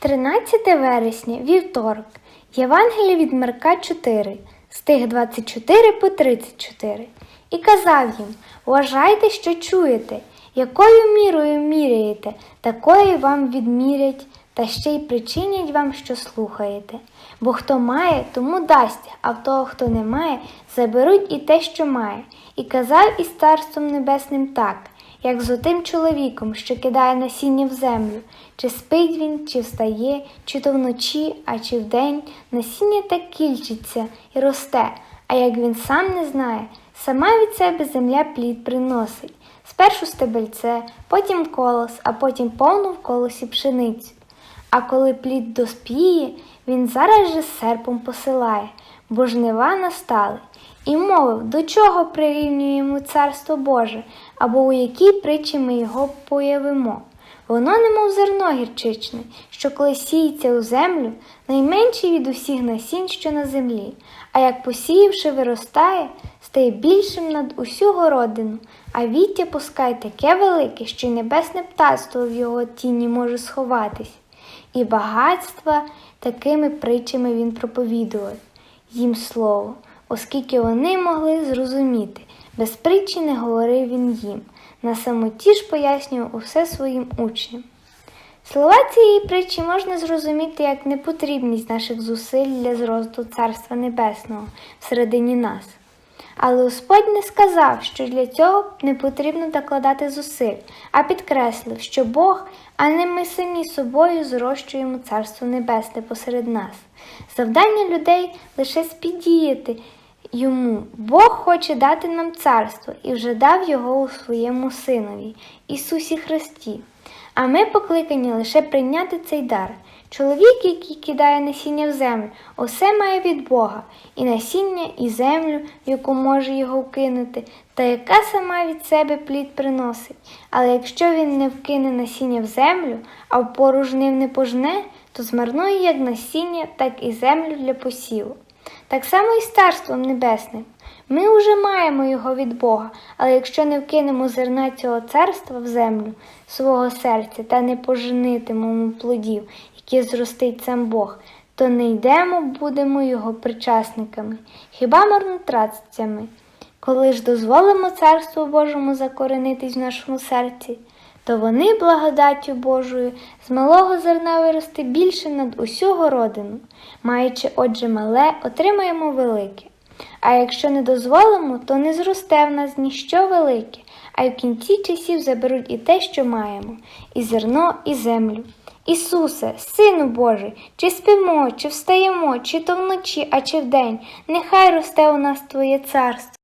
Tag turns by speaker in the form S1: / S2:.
S1: 13 вересня, вівторок, Євангеліє від Марка 4, стих 24 по 34. І казав їм: Вважайте, що чуєте, якою мірою міряєте, такою вам відмірять, та ще й причинять вам, що слухаєте. Бо хто має, тому дасть, а в того, хто не має, заберуть і те, що має. І казав із царством небесним так як з отим чоловіком, що кидає насіння в землю, чи спить він, чи встає, чи то вночі, а чи вдень, насіння так кільчиться і росте, а як він сам не знає, сама від себе земля плід приносить. Спершу стебельце, потім колос, а потім повну в колосі пшеницю. А коли плід доспіє, він зараз же серпом посилає, бо жнива настали. І мовив, до чого прирівнюємо царство Боже, або у якій притчі ми його появимо. Воно немов зерно гірчичне, що коли сіється у землю, найменший від усіх насінь, що на землі, а як посіявши виростає, стає більшим над усю городину, а віття пускай таке велике, що й небесне птацтво в його тіні може сховатись. І багатства такими притчами він проповідував їм слово, оскільки вони могли зрозуміти. Без притчі не говорив він їм, на самоті ж пояснював усе своїм учням. Слова цієї притчі можна зрозуміти як непотрібність наших зусиль для зросту Царства Небесного всередині нас. Але Господь не сказав, що для цього не потрібно докладати зусиль, а підкреслив, що Бог, а не ми самі собою зрощуємо Царство Небесне посеред нас. Завдання людей лише спідіяти йому. Бог хоче дати нам царство і вже дав його у своєму Синові, Ісусі Христі. А ми покликані лише прийняти цей дар. Чоловік, який кидає насіння в землю, усе має від Бога, і насіння, і землю, в яку може його вкинути, та яка сама від себе плід приносить. Але якщо він не вкине насіння в землю, а в пору жнив не пожне, то змарнує як насіння, так і землю для посіву. Так само і з Царством Небесним. Ми вже маємо його від Бога, але якщо не вкинемо зерна цього царства в землю свого серця та не поженитимемо плодів, які зростить сам Бог, то не йдемо, будемо його причасниками, хіба марнотратцями. Коли ж дозволимо Царству Божому закоренитись в нашому серці, то вони благодаттю Божою з малого зерна вирости більше над усю городину. Маючи, отже, мале, отримаємо велике. А якщо не дозволимо, то не зросте в нас ніщо велике, а й в кінці часів заберуть і те, що маємо, і зерно, і землю. Ісусе, Сину Божий, чи спимо, чи встаємо, чи то вночі, а чи вдень, нехай росте у нас Твоє царство.